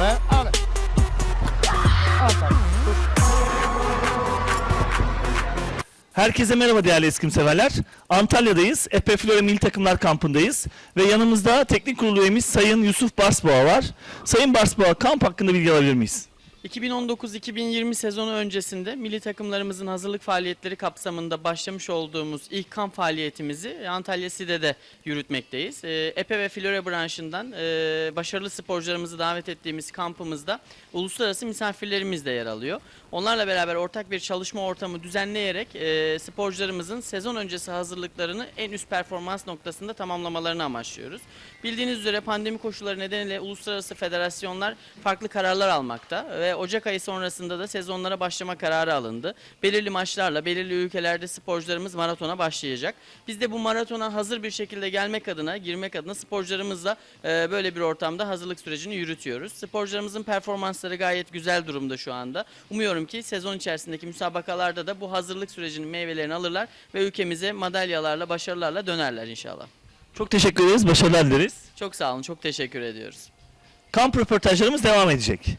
Oraya al. Herkese merhaba değerli eskrim severler. Antalya'dayız. Epe Flora Milli Takımlar Kampı'ndayız. Ve yanımızda teknik kurulu üyemiz Sayın Yusuf Barsboğa var. Sayın Barsboğa kamp hakkında bilgi alabilir miyiz? 2019-2020 sezonu öncesinde milli takımlarımızın hazırlık faaliyetleri kapsamında başlamış olduğumuz ilk kamp faaliyetimizi Antalya Side'de yürütmekteyiz. Ee, Epe ve Flora branşından e, başarılı sporcularımızı davet ettiğimiz kampımızda uluslararası misafirlerimiz de yer alıyor. Onlarla beraber ortak bir çalışma ortamı düzenleyerek e, sporcularımızın sezon öncesi hazırlıklarını en üst performans noktasında tamamlamalarını amaçlıyoruz. Bildiğiniz üzere pandemi koşulları nedeniyle uluslararası federasyonlar farklı kararlar almakta ve Ocak ayı sonrasında da sezonlara başlama kararı alındı. Belirli maçlarla belirli ülkelerde sporcularımız maratona başlayacak. Biz de bu maratona hazır bir şekilde gelmek adına, girmek adına sporcularımızla e, böyle bir ortamda hazırlık sürecini yürütüyoruz. Sporcularımızın performansları gayet güzel durumda şu anda. Umuyorum ki sezon içerisindeki müsabakalarda da bu hazırlık sürecinin meyvelerini alırlar ve ülkemize madalyalarla, başarılarla dönerler inşallah. Çok teşekkür ederiz. Başarılar dileriz. Çok sağ olun, çok teşekkür ediyoruz. Kamp röportajlarımız devam edecek.